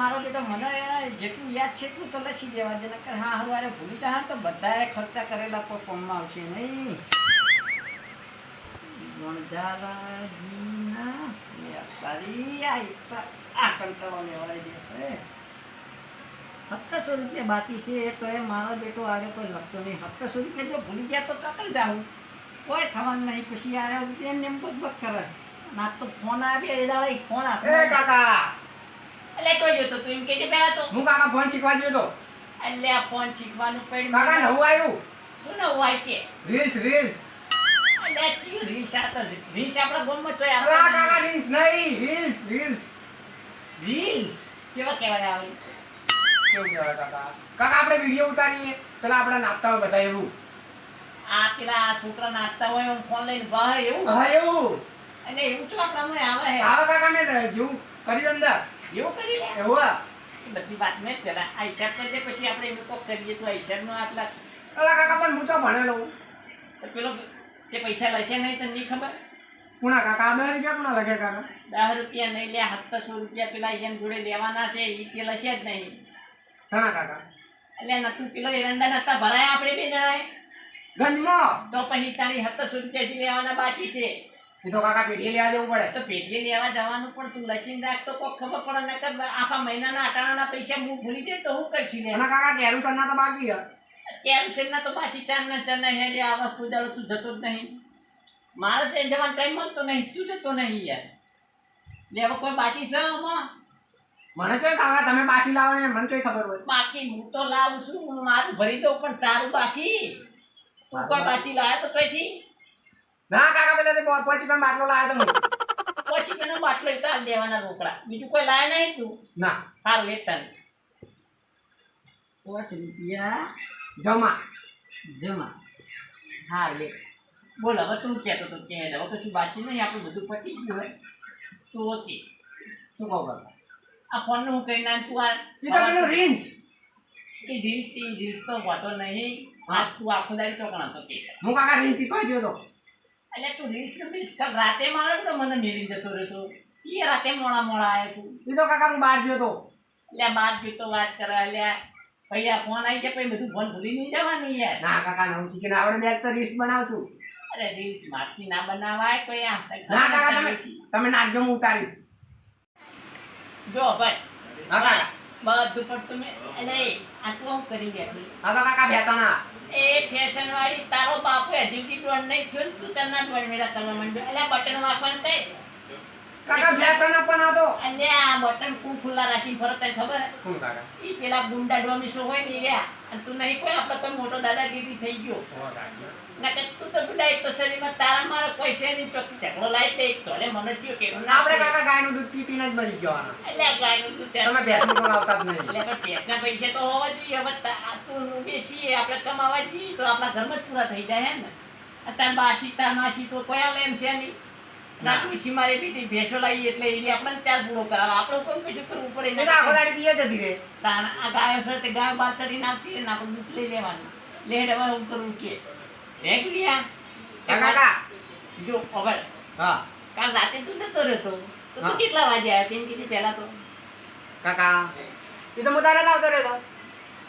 મારો બેટો મને જેટલું યાદ છે એટલું તો લખી દેવા દે, નકર હા હવારે ભૂલી જા, તો બધાએ ખર્ચા કરેલા કોઈ કોમમાં આવશે નહીં. રૂપિયા બાકી છે, તો એ મારો બેટો આરે કોઈ લખતો નહીં. સત્તરસો રૂપિયા જો ભૂલી ગયા તો ચોકડી જાઉં. કોઈ થવાનું નહીં, પછી આરે એમને એમ બક કરે. ના તો ફોન આવે, એ દાડે ફોન આપે કાકા! એટલે જોઈ જોતો તું એમ કે જે પહેલા તો હું કાકા ફોન શીખવા તો. એટલે આ ફોન શીખવાનું પડી કાકા નવું આવ્યું. શું નવું આવ્યું કે? Reels reels. એટલે કયું રીલ્સ આ તો રીલ્સ આપણા ગોમમાં જોઈ અલા કાકા આપણે રીલ્સ નહીં રીલ્સ રીલ્સ. રીલ્સ? કેવા કહેવાય આવે કેવું કહેવાય કાકા? કાકા આપણે વીડિયો ઉતારીએ. પેલા આપણે નાચતા હોય બધા એવું આ પેલા છોકરા નાચતા હોય હું ફોન લઈને બહાર એવું? હા એવું. એટલે એવું તો આપણામાં આવે. હે આવે કાકા મેં જેવું કરી અંદર. એવું કરી લે? એવું બધી વાત મેં પેલા આ હિસાબ કરી પછી આપણે એમ કોક કરીએ તો આ હિસાબનો આટલા અલા કાકા પણ હું તો ભણેલો તો પેલો તે પૈસા લેશે નહીં તો નહીં ખબર? કુણા કાકા? દસ રૂપિયા કુણા લગે કાકા? દસ રૂપિયા નહીં લે સત્તરસો રૂપિયા પેલા એમ જોડે લેવાના છે એ તે લશે જ નહીં. સણા કાકા? એટલે નતું પેલો એરંડા નતા ભરાયા આપણે બે જણાએ? ગંજમાં? તો પછી તારી સત્તરસો રૂપિયા જે લેવાના બાકી છે. એ તો કાકા પેઢી લેવા જવું પડે. તો પેટીએ લેવા જવાનું પણ તું લસીન રાખ તો કોક ખબર પડે નકર આખા મહિનાના અટાણાના પૈસા હું ભૂલી જાય તો હું કરશી ને અને કાકા કેરુસરના તો બાકી. કેમ તો પાછી ચાર ના હે ના હેડે આવા કુદાડો તું જતો જ નહીં. મારે તે જવાનું ટાઈમ મળતો નહીં તું જતો નહીં યાર. લેવા કોઈ બાકી છે આમાં? મને ચોય કાકા તમે બાકી લાવો ને મને ચોય ખબર હોય. બાકી હું તો લાવું છું હું મારું ભરી દઉં પણ તારું બાકી? તું કોઈ બાકી લાવ્યા તો કઈથી? ના કાકા પેલા તે પાંચ બાટલો લાવ્યો તો હું. પછી તને બાટલો એક જ દેવાના રોકડા. બીજું કોઈ લાવે નહીં તું? ના. સારું એક તને પાંચ રૂપિયા. જમા. જમા. હા લે. બોલ હવે તું કહેતો તો કે હવે કશું બાકી નહીં આપણું બધું પતી ગયું હોય. તું ઓકે. શું કહો બાબા આ ફોનનું હું કહી ના તું આ? તો પેલું રીલ્સ. એ રીલ્સ એ રીલ્સ તો વાતો નહીં. આ તું આખો દાડી ચોકણા તો કે. હું કાકા રીલ્સ શીખવા ગયો તો. એટલે તું રીલ્સ ને કર રાતે મારો તો મને મેરી જતો રહેતો. એ રાતે મોડા મોડા આવ્યો તું. એ તો કાકા હું બહાર ગયો તો. એટલે બાર જોતો વાત કરે એટલે આ ફોન આવી ગયા પછી બધું ફોન ભૂલી નહીં જવાનું યાર. ના કાકા નવું શીખીને આવડે બે તો રીલ્સ બનાવશું અરે રીલ્સ મારથી ના બનાવાય કોઈ આ ના કાકા તમે તમે નાખજો હું ઉતારીશ. જો ભાઈ હા કાકા. બધું પણ તમે એટલે આ તું આમ કરી બેઠી હા કાકા બેસાણા એ ફેશન વાળી તારો બાપ હજી ડોન નહીં થયો તું ચરના ડોન મેળા કરવા માંડ્યો. એટલે બટન વાપરવાનું કઈ કાકા બેસાણા પણ આ તો અને આ બટન કુ ખુલ્લા રાખીને ફરત તને ખબર? હે? કાકા? ઈ પેલા ગુંડા ડોમિસો હોય ને રહ્યા. અને તું નહીં કોઈ આપણે તો મોટો દાદાગીરી થઈ ગયો. ના કે તું તો ગુંડા એક તો શરીરમાં તારા મારો કોઈ છે નહીં ચોખ્ખી ઝઘડો લાવી દે એક મને થયો કે આપણે. કાકા ગાયનું દૂધ પી પીને જ મરી જવાનું. એટલે ગાયનું દૂધ તમે ભેંસનું તો આવતા જ નહીં. એટલે પણ ભેંસના પૈસા તો હોવા જોઈએ. હવે તા- આ તું બેસીએ આપણે કમાવા જઈએ તો આપણા ઘરમાં જ પૂરા થઈ જાય હે ને. અત્યારે બાસી તાર માસી તો કોઈ લેમ એમ છે નહીં. ના. ખુશી મારી ભેંસો લાવી એટલે એ આપણને ચાર પૂરો કરાવે. આપણે કોઈ કશું કરવું પડે એ આખો દાડી પીએ જતી રહે તાણ આ ગાયો છે તે ગાયો બાર ચરીને ને આપણે દૂધ લઈ લેવાનું. લેડ હવે હું કરવું કે હેક લિયા કાકા. જો હવે હા. કાલ રાતે તું જતો રહેતો. તો તું કેટલા વાગે આવ્યો? તેમ કીધી પહેલા તો. કાકા. એ તો જ આવતો રહેતો.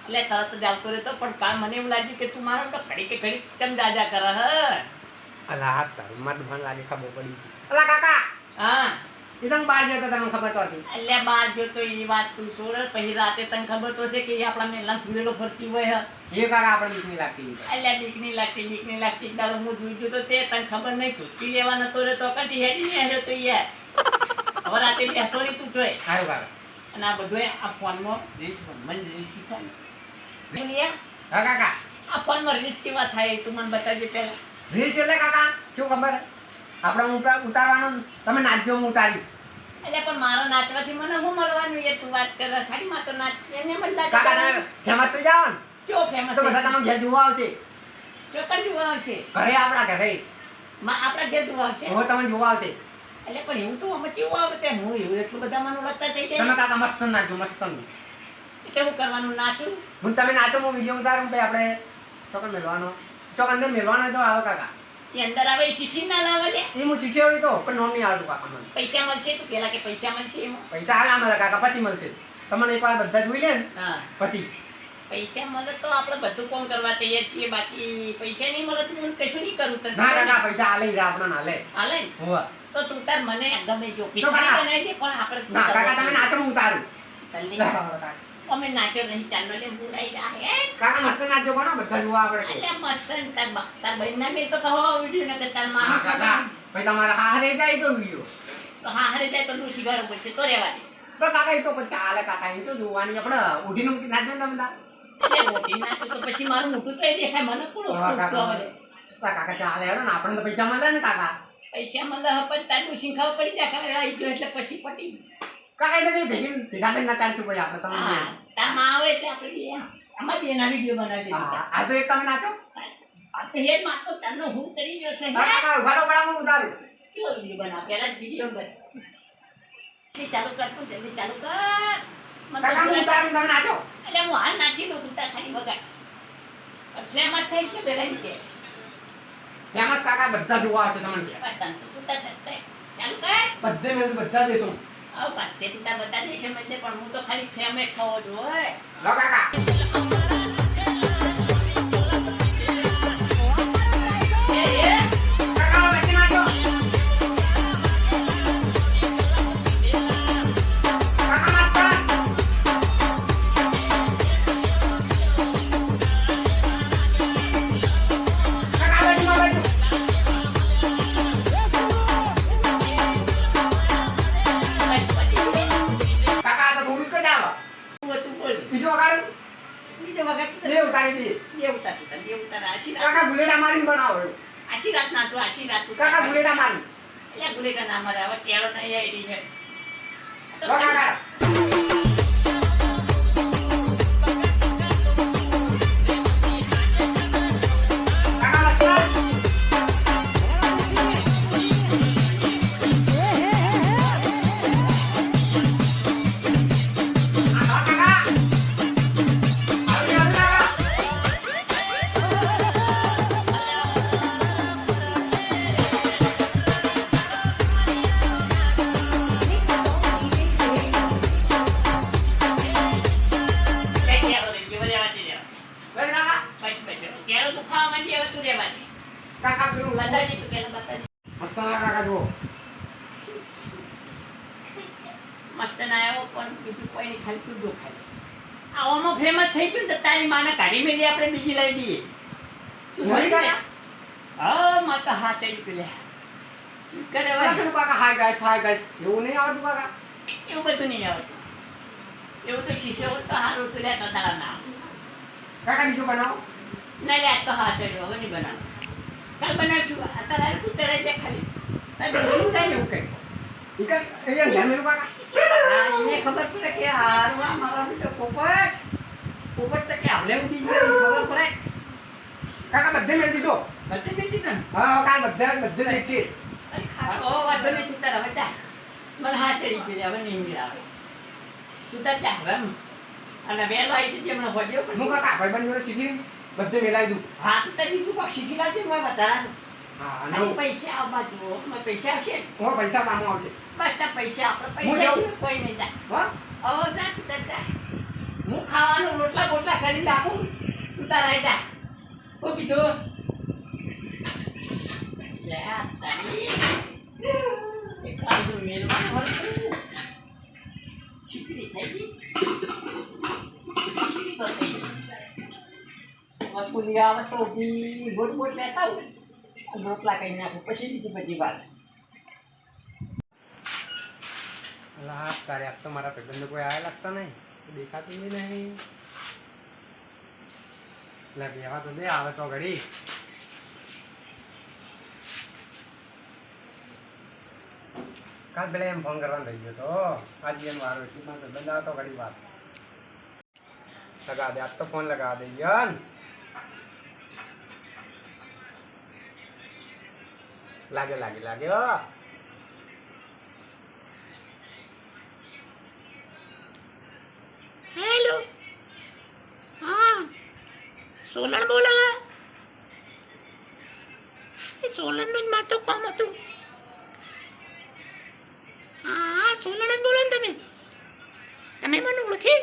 એટલે તરત જ આવતો રહેતો પણ કાલ મને એવું લાગ્યું કે તું મારો તો ઘડી કે ઘડી ચમ દાદા કરે હ. અલા હાથ તારું મારું મને લાગે ખબર પડી છે અલા કાકા! હા. એ તો હું બહાર જતો તમને ખબર તો હતી. એટલે બાર જો તો એ વાત તું છોડ. પછી રાતે તને ખબર તો છે કે એ આપણા મેલા ફૂલેલો ફરતી હોય હે. એ કાકા આપણે બીક નહીં લાગતી એટલે બીક નહીં લાગતી બીક નહીં લાગતી. દાડો હું જોઈ ગયો તો તે તને ખબર નહીં. ધૂચકી લેવા નતો રહેતો કદી હેડી નહીં હેડ્યો તો યાર. હવે રાતે બેસતો નહીં તું જોઈ સારું કાકા. અને આ બધું આ ફોનમાં રીલ્સ મને રીલ્સ શીખવાડી હા કાકા. આ ફોનમાં રીલ્સ કેવા થાય તું મને બતાવજે પહેલા. રીલ્સ એટલે કાકા શું ખબર? આપણે હું ઉતારવાનું તમે નાચજો હું ઉતારીશ. એટલે પણ મારો નાચવાથી મને હું મળવાનું? એ તું વાત કરે ખાલી માં તો નાચ એમ નાચ કાકા તમે ફેમસ થઈ જાવ ને. ચો ફેમસ તો બધા તમને ઘેર જોવા આવશે. ચોકન જોવા આવશે. ઘરે આપણા ઘરે. માં આપણા ઘેર જોવા આવશે? હવે તમે જોવા આવશે. એટલે પણ એવું તો અમે કેવું આવે તે હું એવું એટલું બધા મને લગતા થઈ તમે કાકા મસ્ત નાચો મસ્ત. એટલે હું કરવાનું? નાચું? હું તમે નાચો હું વીડિયો ઉતારું ભાઈ આપણે ચોકન મેળવાનો. ચોક અંદર મેળવાના તો આવે કાકા. એ અંદર આવે શીખી ના લાવે લે એ હું શીખ્યો હોય તો પણ નોમ નહીં આવડતું કાકા મને. પૈસા મળશે તું પેલા કે પૈસા મળશે એમાં. પૈસા હાલ અમારા કાકા પછી મળશે. તમને એકવાર બધા જોઈ લે ને હા. પછી. પૈસા મળે તો આપણે બધું કોણ કરવા તૈયાર છીએ બાકી પૈસા નહીં મળે તો હું કશું નહીં કરું તને. ના કાકા પૈસા આલે રે આપણે ના લે ને? હોવા. તો તું તાર મને ગમે જો. પૈસા બનાવી દે પણ આપણે ના કાકા તમે નાચો ઉતારું. તલ્લી. ના, અમે નાચો નહીં ચાલો લે બોલાઈ રહ્યા હે? કાકા મસ્ત નાચો પણ બધા જોવા આપણે એટલે મસ્ત ને તાર બા- તાર બહેનના બી તો કહો વિડિયો ન કરતા મામા કાકા. પછી તમારા હારે જાય તો વિડિયો. તો હારે જાય તો તું શીખાડો પડશે તો રહેવા દે. તો કાકા એ તો પણ ચાલે કાકા એ જો જોવાની આપણે ઉઠીને નાચો ને તમે બધા મોટી નાચો તો પછી મારું મોટું તો દેખાય મને કાકા. ચાલે હેડો ને આપણને તો પૈસા મળે ને કાકા. પૈસા મળે પણ તારું શીખાવ પડી જાય એટલે પછી પટી. કાકા એ ભેગી ભેગા થઈને નાચાડશું પછી આપણે તમે હા તારમાં આવે એટલે આપણે બે આમાં. બે ના વીડિયો બનાવી આ તો એક તમે નાચો આ તો હેડમાં તો તારનો હું ચડી ગયો છે. કાકા ઊભા રહો બડા હું ઉતારું. કેવો વીડિયો બના પેલા વીડિયો બન ચાલુ કર તું જલ્દી ચાલુ કર. કાકા હું ઉતારું તમે નાચો એટલે હું હાલ નાચી લઉં તું ખાલી વગાડ. ફેમસ થઈશ ને પેલા કે? ફેમસ કાકા બધા જોવા છે તમને. બસ તને તું ચાલુ કર. બધે મેં બધા દેશો. આવ પાતે તું બતા દે છે મને પણ હું તો ખાલી ફેમેટ થવો જોઈએ લો માને કાઢી મેલી આપણે બીજી લઈ દઈએ. તું કાકા. ગયા? હા માં તો હાથ ચડી પેલા. કરે કાકા કાકા હાય ગાઈસ હાય ગાઈસ એવું નહીં આવડતું કાકા એવું બધું નહીં આવડતું એવું તો શીશો તો હારું તું લેતા તારા નામ. કાકા બીજું બનાવો? ના લે તો હાથ ચડ્યો હવે નહીં બનાવ. કાલ બનાવશું. અત્યારે તું ચડાઈ દે ખાલી. તારે થાય એવું કંઈ. ઈ કાકા અહીંયા ધ્યાન મેલું કાકા હા, એને ખબર પડે કે હારવા મારા પોપટ. પોપટ તો કે આવલે ઉડી ગઈ ખબર પડે? કાકા બધે મેં દીધો. બધે મેં દીધો ને? હા કાલ બધે બધે દેખશે ઓ વાતો નહીં તું તારા હવે જા. મને હા ચડી ગઈ હવે નહીં મેળ આવે. તું તાર જા હવે. અને વહેલો આવી જજે હમણાં હોજ્યો પણ હું કાકા ભાઈ બંધ શીખી બધે મેલાવી દઉં. હા તો તાર બીજું કોક શીખી લાવજે વધારાનું હા અને પૈસા આવવા જુઓ પૈસા આવશે? પૈસા કામો આવશે. બસ પૈસા આપણે પૈસા જાઉં? સિવાય કોઈ નહીં જા. તું હું ખાવાનું રોટલા બોટલા કરી નાખું. તું તાર. જા ઓ કીધું ખીચડી થઈ ગઈ. ખીચડી તો થઈ ગઈ. મજબૂરી તો લેતા અને રોટલા કરી નાખું. પછી બીજી બધી વાત. લાભ આજ તો મારા ભાઈબંધ કોઈ આયા લાગતા નહીં. દેખાતું નહીં. એટલે કહેવા તો દે, આવે તો ઘડી. કાલ પેલા એમ ફોન કરવાનો થઈ ગયો તો? આજે એમ વારો છે મારો ભાઈબંધ આવે તો ઘડી વાત લગા દે, આજ તો ફોન લગા દે, યન. લાગે લાગે લાગે હો હેલો હા સોલણ બોલો એ સોલણનું જ મારતો કોમ હતું હા સોલણ જ બોલો ને તમે તમે મને ઓળખી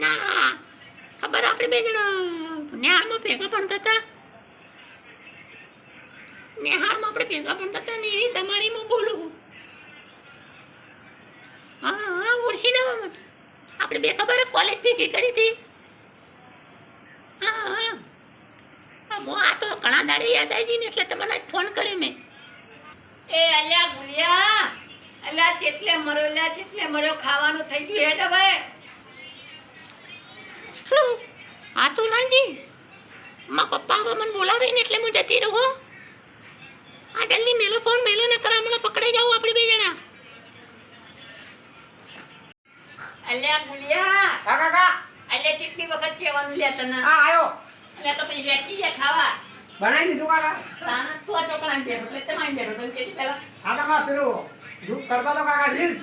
ના ખબર આપણે બે જણા નેહાળમાં ભેગા ભણતા હતા નેહાળમાં આપણે ભેગા ભણતા હતા ને એવી તમારી હું બોલું હા હા ઓળખી ના આપણે બે ખબર કોલેજ ભેગી કરી હતી આ તો ઘણા દાડે યાદ આવી ગઈ ને એટલે તમને ફોન કર્યો મેં. એ અલ્યા ગુલિયા અલ્યા ચેટલે મર્યો અલ્યા ચેટલે મર્યો ખાવાનું થઈ ગયું હેડ હવે. હા સોલાણજી? મા પપ્પા હવે મને બોલાવે ને એટલે હું જતી રહું આ જલ્દી મેલો ફોન મેલો ને કરા હમણાં પકડાઈ જાઉં આપણે બે જણા. અલ્યા ગુલિયા કાકા કા અલ્યા કેટલી વખત કહેવાનું લે તને. આ આયો. અલ્યા તો પછી વેચી છે ખાવા. બનાવી દીધું કાકા? તાના તું આ ચોકડા બેઠો એટલે તમારી બેઠો તો કેતી પેલા આટામાં પેલું ધૂપ કરતો તો કાકા રીલ્સ.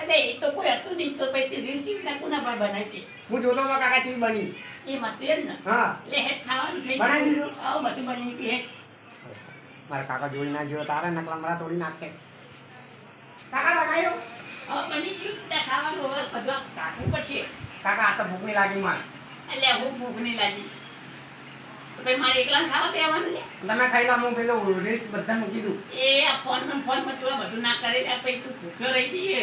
અલે એ તો કોઈ હતું નહીં તો પછી રીલ ચીકના કોના પર બનાવી હું જોતો તો કાકા ચીજ બની. એ માં તેલ ને. હા. એટલે હેડ ખાવાનું થઈ બનાવી દીધું? આવ બધું બની ગયું હેડ મારા કાકા જોઈ ના જોયો તારે નકલા મારા તોડી નાખશે. કાકા લગાયો હા બની ગયું. ખાવાનું હવે બધું કાઢવું પડશે. કાકા આ તો ભૂખ નહીં લાગી માર. એટલે હું ભૂખ નહીં લાગી. તો ભાઈ મારે એકલા ખાવા દેવાનું લે તમે ખાઈ લો હું પેલો રીલ્સ બધા મૂકી દઉં. એ આ ફોનમાં ફોનમાં તું આ બધું ના કરે આ પછી તું ભૂખ્યો રહી જઈએ.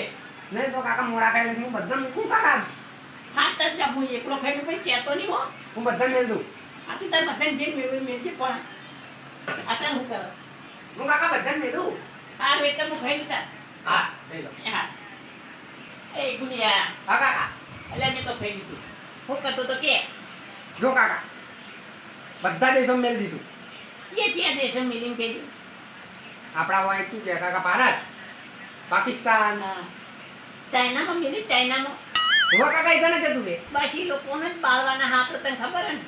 નહીં તો કાકા મોડા ખાઈ હું બધા મૂકું કાકા. હા તર જા હું એકલો ખાઈને પછી કહેતો નહીં હો. હું બધા મેળ દઉં. આ તું તાર બધાને જે મેળવી મેળજે પણ આ તાર હું કરો. હું કાકા બધા મેળવું હા વેતન હું ખાઈ લીધા હા હા. એ ગુનિયા કાકા. એટલે મેં તો ખાઈ લીધું હું કરતો તો કે જો કાકા બધા દેશો મેળ દીધું. કે ત્યાં દેશો મિલિંગ કહી આપણા વાય શું છે કાકા ભારત પાકિસ્તાન. ચાઇનામાં મિલી ચાઇનામાં. હું કાકા એ ગણે જતું બે બસ એ લોકોને જ બાળવાના હા તને ખબર ને?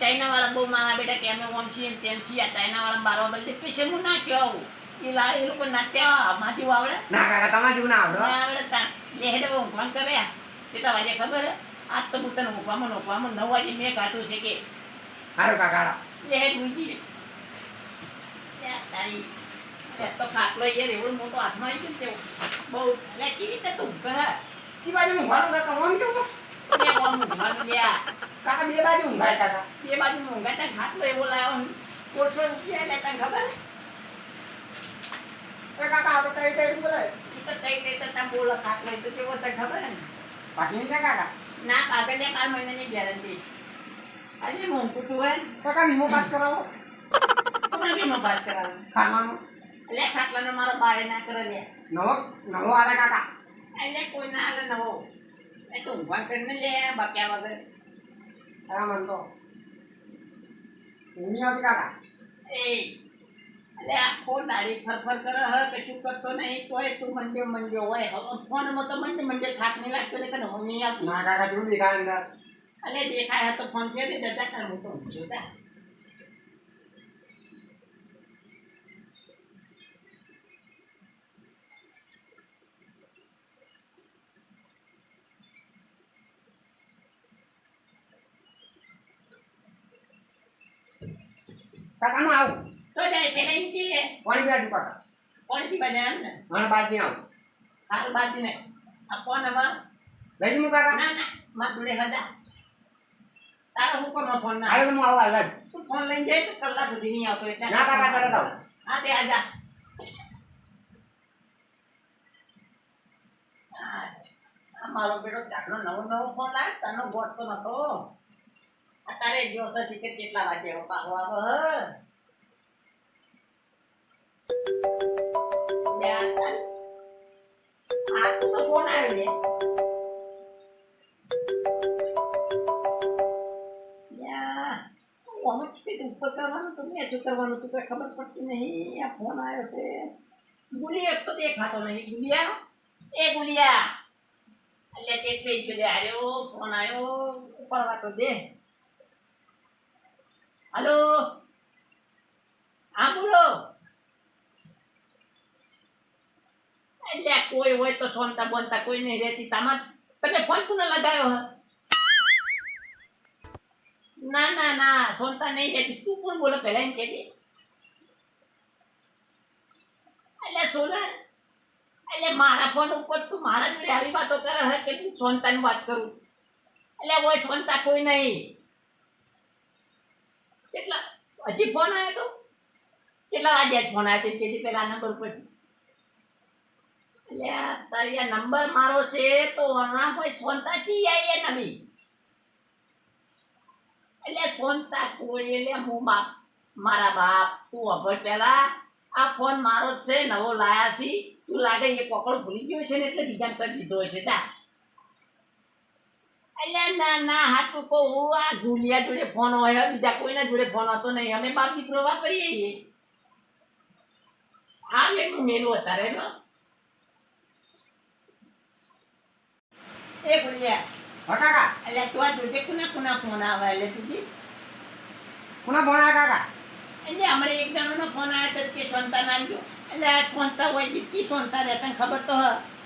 ચાઇના વાળા બહુ મારા બેટા કે અમે ઓમ છીએ તેમ છીએ આ ચાઇના વાળા બારવા બદલે પછી હું ના કહું એ લા એ લોકો ના ત્યાં આવડે? ના કાકા તમારે જેવું ના આવડે. આવડે તા. લેહેડ ઊંઘવાન કર્યા કેટલા વાગે ખબર હે? આજ તો હું તને ઊંઘવામાં ઊંઘવામાં નવ વાગે મેં કાઢું છે કે હારો કાકાડા લે ઊંઘી. તારી તો ખાટલો યાર એવું મોટો હાથમાં આવી ગયો બહુ લે કેવી રીતે તું કહે જી બાજુ ઊંઘવાનું કાકા ઓમ કેવું લે ઓમ ઊંઘવાનું લે કાકા બે બાજુ ઊંઘાય કાકા. બે બાજુ ઊંઘાતા ખાટલો એવો લાવ્યો ને રૂપિયા લે તને ખબર કાકા આ તો કઈ કઈ બોલે તો કઈ કઈ તો તા બોલો ખાટલો તો કેવો તને ખબર ને? બાકી છે કાકા? ના કાગળિયા બાર મહિનાની ગેરંટી આજે મોંઘું તું હે કાકા વીમો પાસ કરાવો. કોને વીમો પાસ કરાવો ખાવાનું લે ખાટલાનો મારો બારે ના કરે લે. નવો? નવો આલે કાકા. એટલે કોઈ ના આલે નવો. એ તો ઊંઘવા કરીને લે બક્યા વગર. હા મન તો. ઊંઘ આવતી કાકા. એ એટલે આખો દાડી ફરફર કરે હ કશું કરતો નહીં તોય તું મંડ્યો મંડ્યો હોય. હવે ફોનમાં તો મંડ્યો મંડ્યો થાક નહીં લાગતો એટલે તને ઊંઘ નહીં આવતી. ના કાકા શું દેખાય અંદર. એટલે દેખાય તો ફોન ફેર દે જતા કર હું તો ઊંઘ્યો તા કાકા નું આવું. તો જાય પેલા એમ કે? પાણી બાજુ કાકા કોણથી બને એમ ને મને બાજી આવું. હાલ બાજી ને આ ફોન હવે? લઈ કાકા. ના ના માર જોડે હતા તારો હુકમ ફોન ના હાલે હું આવું હાલ તું ફોન લઈને જાય તો કલાક સુધી નહીં આવતો એટલે ના કાકા તરત આવું. હા તે આજા મારો બેટો ચાકડો નવો નવો ફોન લાવ્યો તનો ગોટ તો નતો. અત્યારે જોશ શીખે કેટલા વાગે આવો આવે હ લે આ ચાલ. આ તો ફોન આવ્યો લે યા, આમ જ કીધું ઉપર કરવાનું તો મેચું કરવાનું તું કઈ ખબર પડતી નહીં આ ફોન આવ્યો છે ગુલી એક તો દેખાતો નહીં ગુલિયા એ ગુલિયા એટલે કેટલે જ પેલે આવ્યો ફોન આવ્યો ઉપાડવા તો દે હાલો હા બોલો એટલે કોઈ હોય તો સોનતા બોનતા કોઈ નહીં રહેતી. તામાં તમે ફોન કોને લગાવ્યો હા? ના ના ના, સોનતા નહીં રહેતી. તું કોણ બોલો પહેલા એમ કહેજે. એટલે સોલર એટલે મારા ફોન ઉપર તું મારા જોડે આવી વાતો કરે હે કે તું સોનતાની વાત કરું? એટલે હોય સોનતા કોઈ નહીં. કેટલા, હજી ફોન આવ્યો તો? કેટલા વાગ્યા ફોન આવ્યો તો પેલા નંબર પરથી. એટલે આ તારી નંબર મારો છે તો આના કોઈ સોનતા ચી આવી નવી. એટલે સોનતા કોઈ, એટલે હું બાપ મારા બાપ, તું અભર પેલા આ ફોન મારો જ છે, નવો લાયા છી. તું લાગે એ પકડ ભૂલી ગયો છે ને એટલે બીજા કરી દીધો હશે. તા એટલે ના ના, હાટું કહું, આ ગુલિયા જોડે ફોન હોય બીજા કોઈના જોડે ફોન હતો નહીં. અમે બાપ દીકરો વાપરીએ હા, મેં હું મેલું અત્યારે નો એ ગુલિયા હા કાકા. એટલે તું આ જોજે કુના કુના ફોન આવે એટલે તુજી. કુના ફોન આવે કાકા? એટલે હમણાં એક જણાનો ફોન આવ્યો તો કે સોનતા નામ નાનજો એટલે આ સોનતા હોય દીકરી સોનતા રહે તને ખબર તો હ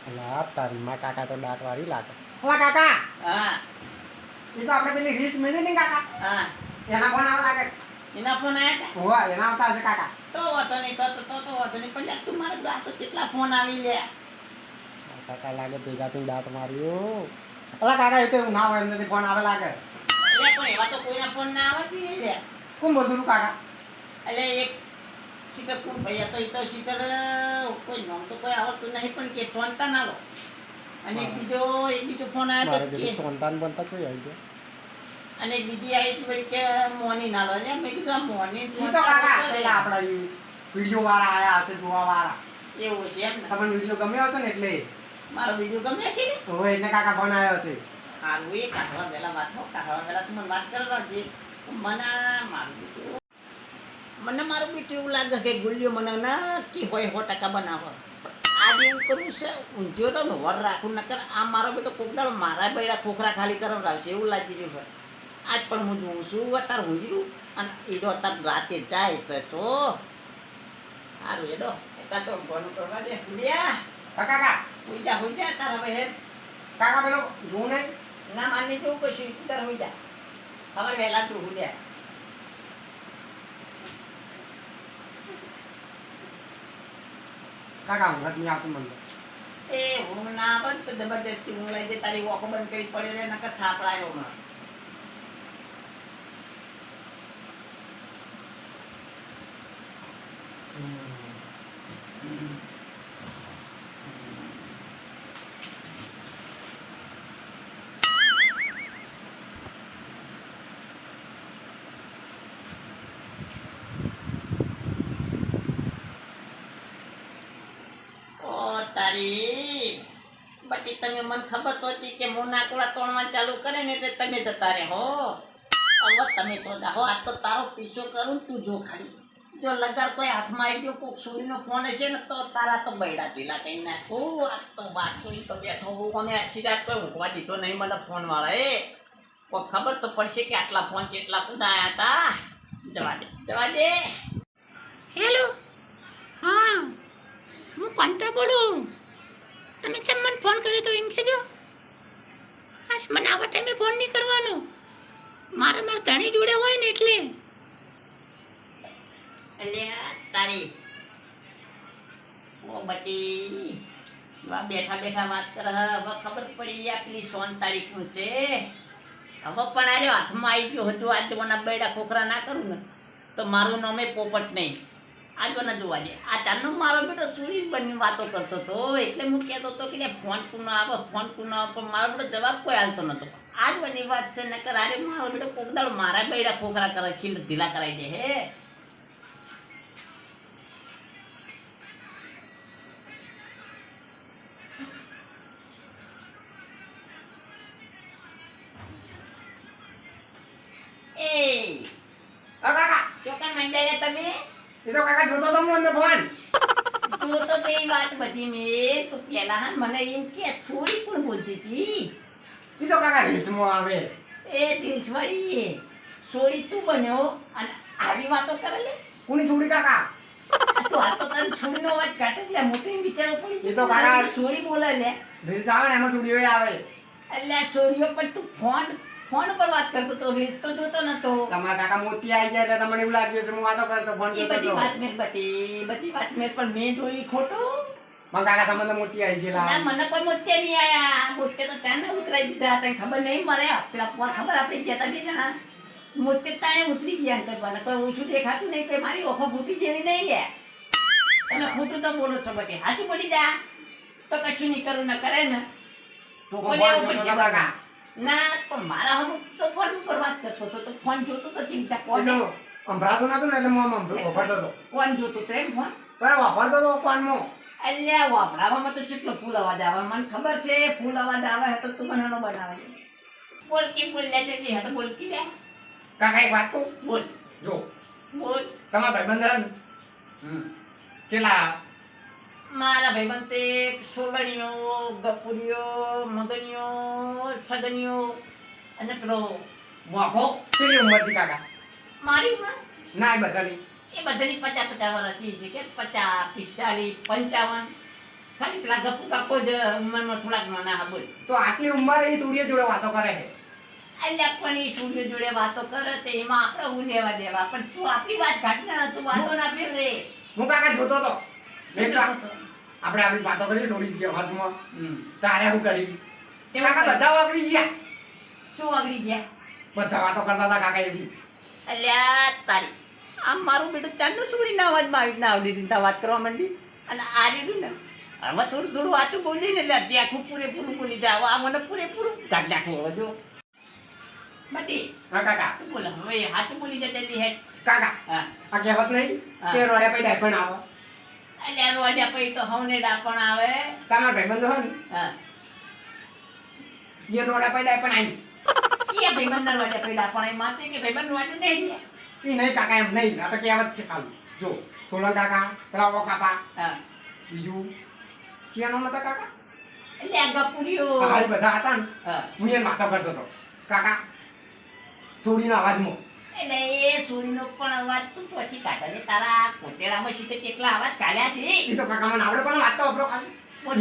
અલા તારી માં કાકા તો દાંત વાળી લાગે. અલા કાકા. હા. એ તો આપણે પેલી રીલ્સ મેલી ને કાકા? હા. એના ફોન આવે લાગે. એના ફોન આવ્યા હતા હોવા એના આવતા હશે કાકા. તો વાતો નહીં તો તો તો વાતો નહીં. પણ તું મારા આ તો કેટલા ફોન આવી લે કાકા લાગે ભેગા થઈ દાંત માર્યો. અલા કાકા એ તો એવું ના હોય એમને ફોન આવે લાગે. એટલે પણ એવા તો કોઈના ફોન ના આવે લે? કોણ બોલતું કાકા? એટલે એક કોણ ભાઈ હતો એ તો શિખર કોઈ નામ તો કોઈ આવડતું નહીં પણ કે સોનતા ના લો અને બીજો એક બીજો ફોન આવ્યો તો કે સંતાન બનતા કોઈ આવી ગયો. અને બીજી આવી હતી વળી કે મોની ના લો. એટલે મેં કીધું આ મોની તો કાકા પેલા આપણા વીડિયો વાળા આયા હશે જોવા વાળા એવું છે એમ તમને વીડિયો ગમ્યો હશે ને એટલે? મારો વિડિયો ગમે છે ને? ઓ એટલે કાકા ફોન આવ્યો છે. હારું એ કાઢવા પહેલા વાત હો કાઢવા પહેલા તું મને વાત કરવા જે મને મારું મને મારું બીટું એવું લાગે કે ગુલ્યો મને નક્કી હોય સો ટકા બનાવો. આજે એવું કરું છે ઊંધ્યો રહ્યો વર રાખું નકર આ મારો બેટો કોક દાડો મારા બૈડા ખોખરા ખાલી કરાવડાવશે એવું લાગી રહ્યું હોય આજ પણ હું જોઉં છું અત્યારે હું રહ્યું અને એ તો અત્યારે રાતે જાય છે તો. સારું એડો અત્યારે તો ઘણું કરવા દે. કાકા. હુઈ જા હુઈ જા તારા કાકા પેલો જોઉં નહીં? ના માની જવું કશું તાર હોઈ જા હવે વહેલા તું હું કાકા હું નથી આવતું મને એ હું ના બંધ તો જબરજસ્તી હું લઈ જઈ તારી વોક બંધ કરી પડ્યો ને નકર થાપડાયો હમણાં ઓ તારી બટી તમે મને ખબર તો હતી કે મોના નાકોડા તોડવા ચાલુ કરે ને એટલે તમે જતા રહે હો. હવે તમે જોતા હો, આ તો તારો પીછો કરું તું જો ખાલી. જો લગાર કોઈ હાથમાં આવી ગયો, કોક સુડીનો ફોન હશે ને તો તારા તો બૈડા ઢીલા કરી નાખું. આ તો વાત જોઈ તો બેઠો હું. અમે આછી કોઈ ઊંઘવા દીધો નહીં મને ફોન વાળા એ. કોઈ ખબર તો પડશે કે આટલા ફોન કેટલા કુદાયા હતા જવા દે જવા દે. હેલો. હા. હું કોંતા બોલું? તમે ચમ મને ફોન કર્યો તો એમ કહેજો. અરે, મને આવા ટાઈમે ફોન નહીં કરવાનો. મારે મારા ધણી જોડે હોય ને એટલે. એટલે તારી વા બેઠા બેઠા વાત કર હવે ખબર પડી આપની સોન તારીખનું છે. હવે પણ આરે હાથમાં આવી ગયું હતું. આજે મને બેડા ખોખરા ના કરું ને. તો મારું નામે પોપટ નહીં. આજો ના જોવા દે. આ ચાંદનો મારો બેટો સુરી બની વાતો કરતો હતો. એટલે હું કહેતો હતો કે ફોન કુનો આપો ફોન કુનો આપો મારો બેટો જવાબ કોઈ હાલતો નતો. આજ બની વાત છે, નકર અરે મારો બેટો કોક દાળ મારા બેડા ખોખરા કરે, ખીલ ઢીલા કરાવી દે હે. એ તો કાકા જોતો તો હું અંદર ફોન તું તો તે વાત બધી મે. તો પેલા હા મને એમ કે સોરી પણ બોલતી હતી? એ તો કાકા રીલ્સમાં આવે. એ દિલસવાળી સોરી તું બન્યો. અને આવી વાતો કરે લે. કોની છોડી કાકા? તો આ તો તને છોડીનો અવાજ કાઢે લે. મોટી વિચારો પડી એ તો કાકા- સોરી બોલે લે. રીલ્સ આવે ને એમાં છોડીઓ આવે. એટલે છોડીઓ પર તું ફોન ફોન પર વાત કરતો તો રીત તો જોતો નતો. તમારા કાકા મોતી આવી ગયા એટલે તમને એવું લાગ્યું છે હું વાતો કરતો ફોન કરતો બધી વાત મેં બધી બધી વાત મેં પણ મેં જોઈ ખોટું. મારા કાકા તમને તો આવી ગયેલા. ના મને કોઈ મોતે નહીં આયા. મોતે તો ચાને ઉતરાઈ દીધા તને ખબર નહીં મરે પેલા પોર ખબર આપણે ગયા તા બે જણા. મોતે તાણે ઉતરી ગયા પણ કોઈ ઓછું દેખાતું નહીં કોઈ મારી ઓખો ફૂટી જેવી નહીં ગયા તમે ખોટું તો બોલો છો બટી. હાચું પડી જા. તો કશું નહીં કરું ન કરે ને. તો હું ઉપર ફોન હતો કાકા. ના પણ મારા અમુક તો ફોન ઉપર વાત કરતો હતો તો ફોન જોતો તો ચિંતા કોણ સંભળાતું ને એટલે હું આમ વાપરતો હતો. કોણ જોતો તો એમ ફોન પણ વાપરતો હતો કોનમાં એટલે વાપરાવામાં તો કેટલો ફૂલ અવાજ આવે? મને ખબર છે ફૂલ અવાજ આવે તો તું મને બનાવે. છે બોલ કે બોલ લે જલ્દી હા તો બોલ કે લે. કાકા એક વાત કહું? બોલ. જો. બોલ. તમારા ભાઈબંધ? કેટલા મારા ભાઈબંધ તે સોલણીઓ ગપુરીઓ મગનીઓ સગનીઓ અને પેલો મોઘો. કેટલી ઉંમરથી કાકા? મારી ઉંમર? ના એ બધાની. એ બધાની પચાસ પચાસ વર્ષથી છે કે પચાસ પિસ્તાલીસ પંચાવન. ખાલી પેલા ગપુ કાકો જ ઉંમરમાં થોડાક નાના હા બોલ. તો આટલી ઉંમર એ સૂર્ય જોડે વાતો કરે છે? એટલે પણ એ સૂર્ય જોડે વાતો કરે તો એમાં આપણે હું લેવા દેવા? પણ તું આપણી વાત ને તું વાતો ના ફેર રે હું કાકા જોતો હતો જોતો હતો? આપણે આપણી વાતો કરી ગયો હાથમાં તારે શું કરી? કાકા બધા વાગરી ગયા. શું વાગરી ગયા? બધા વાતો કરતા હતા કાકા એવી. અલ્યા તારી આમ મારું બેટું ચાંદનું સુડીના અવાજમાં આવી રીતના આવડી રીતના વાત કરવા માંડી. અને આ રીતનું ને આમાં થોડું થોડું વાંચું બોલી ને એટલે અડધી આખું પૂરેપૂરું બોલી જાય. આ મને પૂરેપૂરું કાઢ નાખવું હવે જો. બટી હા કાકા. બોલ હવે હાથ બોલી જતા હે કાકા હા. આ કહેવત નહીં. કે રોડે પૈ ડાયપણ આવે. અલ્યા રોડ્યા પછી તો હવને ડાપણ આવે. તમારા ભાઈબંધ હોય ને હા. એ રોડે પછી પણ આવી રોડ્યા પછી ડાપણ આવે માથે કે ભાઈબંધ રોડ્યું નહીં એ નહીં કાકા એમ નહીં. આ તો કહેવત છે ખાલી. જો સોલંક કાકા પેલા ઓ કાપા હા. બીજું? ક્યાં નામ હતા કાકા અલ્યા ગપુરીઓ. હા એ બધા હતા ને. હા. એને વાતો કરતો હતો કાકા છોડીના અવાજમાં એટલે એ પણ અવાજ તું પછી કાઢે તારા કોટેડામાં શીખે કેટલા અવાજ કાઢ્યા છે. એ તો કાકા મને આવડે પણ વાત તો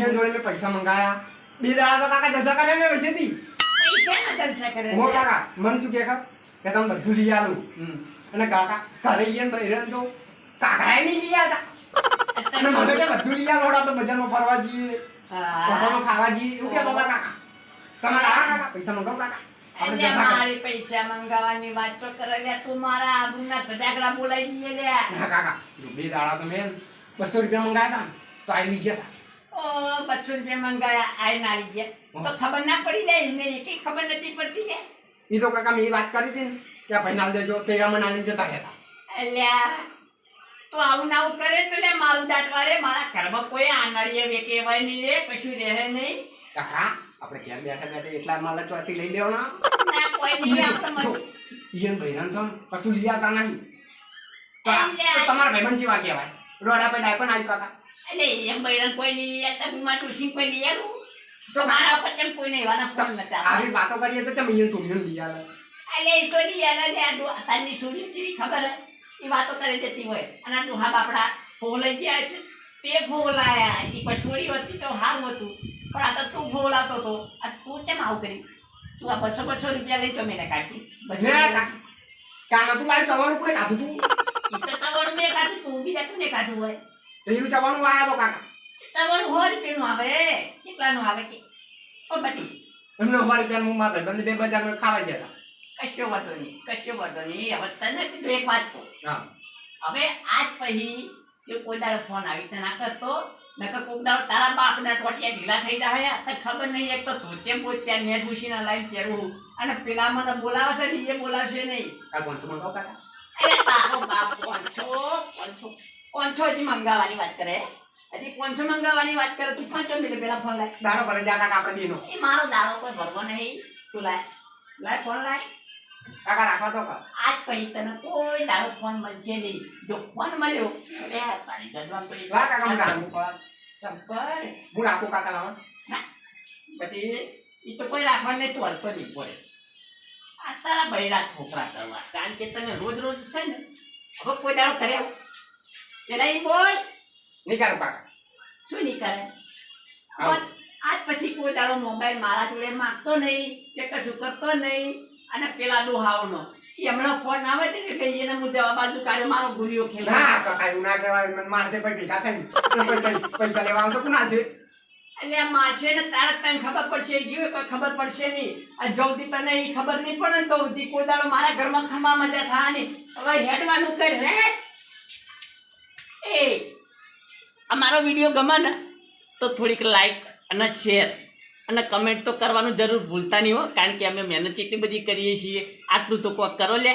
જોડે મેં પૈસા મંગાયા. બે દાડા તો કાકા જલસા કરે ને પૈસેથી પૈસા ના જલસા કરે હો કાકા મને શું કે કે તમે બધું લઈ અને કાકા ઘરે ઈ ને બહેરન તો કાકા નહીં લઈ આવતા અને મને કે બધું લઈ આલો આપણે બજારમાં ફરવા જઈએ હા. ખાવા જઈએ. એવું કહેતા હતા કાકા. તમારે આ કાકા? પૈસા મંગાવો કાકા. આપણે અલ્યા જલસા કરીએ. મારી પૈસા મંગાવવાની વાત તો કરે તું મારા આબરૂના ધજાગરા બોલાઈ દઈએ લ્યા ના કાકા બે દાડા તો મેં બસો રૂપિયા મંગાયા તો આવી ગયા ઓ બસો રૂપિયા મંગાયા આય ના લઈ ગયા. તો ખબર ના પડી જાય એને કઈ ખબર નથી પડતી કે એ તો કાકા મેં વાત કરી હતી ને કે ભાઈ નાલ દેજો તેરા મને નાલીને જતા રહેતા. અલ્યા તો આવું ના આવું કરે તો લે મારું દાટવા રે મારા ઘરમાં કોઈ આનડીએ વેકેવાય નહીં રે કશું રહે નહીં. કાકા આપણે ઘેર બેઠા બેઠા એટલા માલ ચોથી લઈ લેવાના? ના કોઈ નહીં ઈયન તો કશું લઈ આવતા નહીં. તો આ- અલ્યા. તો તમારા ભાઈબંધ જેવા કહેવાય. રોડા પર ડાયપણ આવી કાકા. એટલે એમ બૈરન કોઈ નહીં યાર તબીમાં ટુશી કોઈ લઈ આવ્યું તો તો મારા પર કેમ કોઈ નહીં એવાના ફોન નતા. આવી વાતો કરીએ તો તમે ઈયન છોડીને લઈ આવે એટલે એ તો લઈ આવે ને આ ડો- તારની જેવી ખબર હે? એ વાતો કરી દેતી હોય. અને આ ડોહા બાપડા ફોલાઈ ગયા એટલે તે ફોલાયા એ પછી છોરી હતી તો સારું હતું. પણ આ તો તું ફોલાતો હતો આ તું કેમ આવું કરી? તું આ બસો બસો રૂપિયા લઈ જમીને કાઢી. કાકા તું મારે ચવાનું કોઈ કાઢું તું? તો ચવણ મેં કાઢ્યું તું બીજા કોને કાઢું હોય. તો એવું ચવાનું આવ્યા તો કાકા. ચવણ સો રૂપિયાનું આવે. કેટલાનું આવે કે? ઓ બટી એમને અમારી બેન હું મારે બંધ બે બજારમાં ખાવા ગયા હતા. કશો વાંધો નહીં કશો વાંધો નહીં. અવસ્થા ને કીધું એક વાત તો હવે આજ પછી જો કોઈ દાડો ફોન આવી રીતે ના કરતો નકર કોક દાડો તારા બાપના ટોટિયા ઢીલા થઈ જાય તો ખબર નહીં એક તો ધોતે પોતે નેટ ભૂસીના લાઈન પહેરવું અને પેલા મને બોલાવશે ને એ બોલાવશે નહીં. કાલ પાંચસો મંગાવો કાકા. અરે તારો બાપ પાંચસો પાંચસો હજી મંગાવવાની વાત કરે. હજી પાંચસો મંગાવવાની વાત કરે. તું પાંચો મિનિટ પેલા ફોન લાય. દાડો ભરે જા કાકા આપણે બેનો. એ મારો દાડો કોઈ ભરવો નહીં. તું લાય. લાય ફોન લાય. કાકા રાખવા તો આજ પછી તને કોઈ દાડો ફોન મળશે નહીં. જો ફોન મળ્યો અરે તારી લા કાકા સંપર હું રાખું કાકા લાવો પછી એ તો કોઈ રાખવા નહીં તું અલ્પ નહીં પડે આ તારા બૈરા છોકરા કરવા. કારણ કે તમે રોજ રોજ છે ને હવે કોઈ દાડો કરે. પેલા ઈ બોલ? નહીં કરું કાકા. શું નહીં કરે? આજ પછી કોઈ દાડો મોબાઈલ મારા જોડે માગતો નહીં કે કશું કરતો નહીં. અને પેલા ડોહાઓનો હમણાં ફોન આવે છે ને એટલે એને હું જવાબ આલું કાલે મારો ગુલિયો ખેલ ના કાકા એવું ના કહેવાય. મને મારશે પણ ભેગા થઈ પૈસા લેવા આવતો કોના છે. એટલે માછે ને તારે તને ખબર પડશે જીવે કોઈ ખબર પડશે નહીં. આ જલ્દી તને એ ખબર નહીં પડે તો સુધી કોઈ દાડો મારા ઘરમાં ખમા મજા થા નહીં હવે હેડવાનું કર રે એ આ મારો વીડિયો ગમે ને તો થોડીક લાઈક અને શેર અને કમેન્ટ તો કરવાનું જરૂર ભૂલતા નહીં હો, કારણ કે અમે મહેનત એટલી બધી કરીએ છીએ. આટલું તો કોક કરો લે.